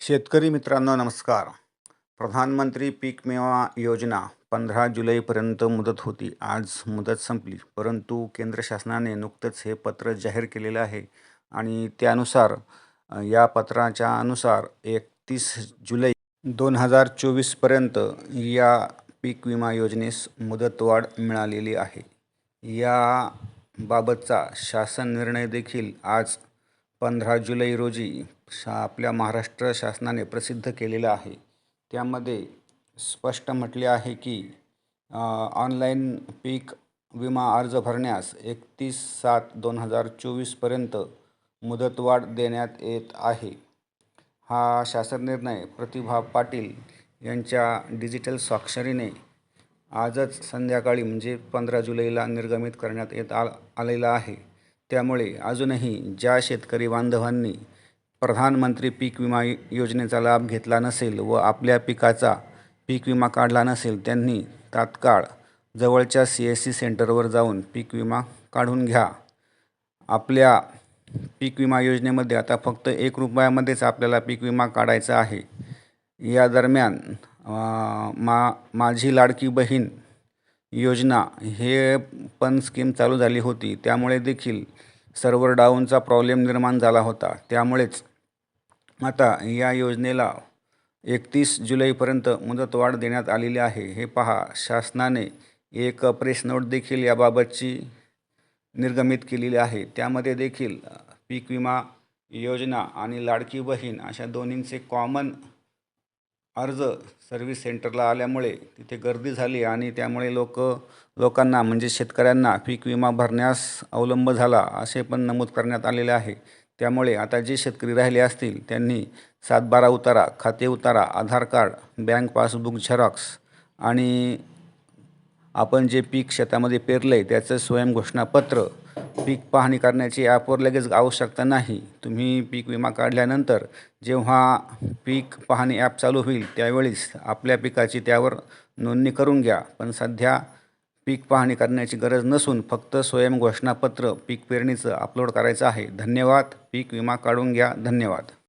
शेतकरी मित्रांनो नमस्कार. प्रधानमंत्री पीक विमा योजना पंधरा जुलैपर्यंत मुदत होती. आज मुदत संपली. परंतु केंद्र शासनाने नुकतंच हे पत्र जाहीर केलेलं आहे आणि त्यानुसार या पत्राच्या अनुसार एकतीस जुलै दोन हजार चोवीसपर्यंत या पीक विमा योजनेस मुदतवाढ मिळालेली आहे. या बाबतचा शासन निर्णय देखील आज पंधरा जुलै रोजी शा आपल्या महाराष्ट्र शासनाने प्रसिद्ध केलेलं आहे. त्यामध्ये स्पष्ट म्हटले आहे की ऑनलाईन पीक विमा अर्ज भरण्यास एकतीस सात दोन हजार चोवीसपर्यंत मुदतवाढ देण्यात येत आहे. हा शासन निर्णय प्रतिभा पाटील यांच्या डिजिटल स्वाक्षरीने आजच संध्याकाळी म्हणजे पंधरा जुलैला निर्गमित करण्यात येत आ आलेला आहे. त्यामुळे अजूनही ज्या शेतकरी बांधवांनी प्रधानमंत्री पीक विमा योजनेचा लाभ घेतला नसेल व आपल्या पिकाचा पीक विमा काढला नसेल त्यांनी तात्काळ जवळच्या सी एस सी सेंटरवर जाऊन पीक विमा काढून घ्या. आपल्या पीक विमा योजनेमध्ये आता फक्त एक रुपयामध्येच आपल्याला पीक विमा काढायचा आहे. या दरम्यान मा माझी लाडकी बहीण योजना हे पण स्कीम चालू झाली होती. त्यामुळे देखील सर्व्हर डाऊनचा प्रॉब्लेम निर्माण झाला होता. त्यामुळेच आता या योजनेला एकतीस जुलैपर्यंत मुदतवाढ देण्यात आलेली आहे. हे पहा शासनाने एक प्रेस नोट देखील याबाबतची निर्गमित केलेली आहे. त्यामध्ये देखील पीक विमा योजना आणि लाडकी बहीण अशा दोन्हींचे कॉमन अर्ज सर्व्हिस सेंटरला आल्यामुळे तिथे गर्दी झाली आणि त्यामुळे लोक लोकांना म्हणजे शेतकऱ्यांना पीक विमा भरण्यास अवलंब झाला असे पण नमूद करण्यात आलेले आहे. त्यामुळे आता जे शेतकरी राहिले असतील त्यांनी सातबारा उतारा खाते उतारा Aadhaar card bank passbook xerox आणि आपण जे पीक शेतामध्ये पेरलं आहे त्याचं स्वयंघोषणापत्र पीक पाहणी करण्याची ॲपवर लगेच आवश्यकता नाही. तुम्ही पीक विमा काढल्यानंतर जेव्हा पीक पाहणी ॲप चालू होईल त्यावेळीस आपल्या पिकाची त्यावर नोंदणी करून घ्या. पण सध्या पीक पाहणी करण्याची गरज नसून फक्त स्वयं घोषणापत्र पीक पेरणीचं अपलोड करायचं आहे. धन्यवाद. पीक विमा काढून घ्या. धन्यवाद.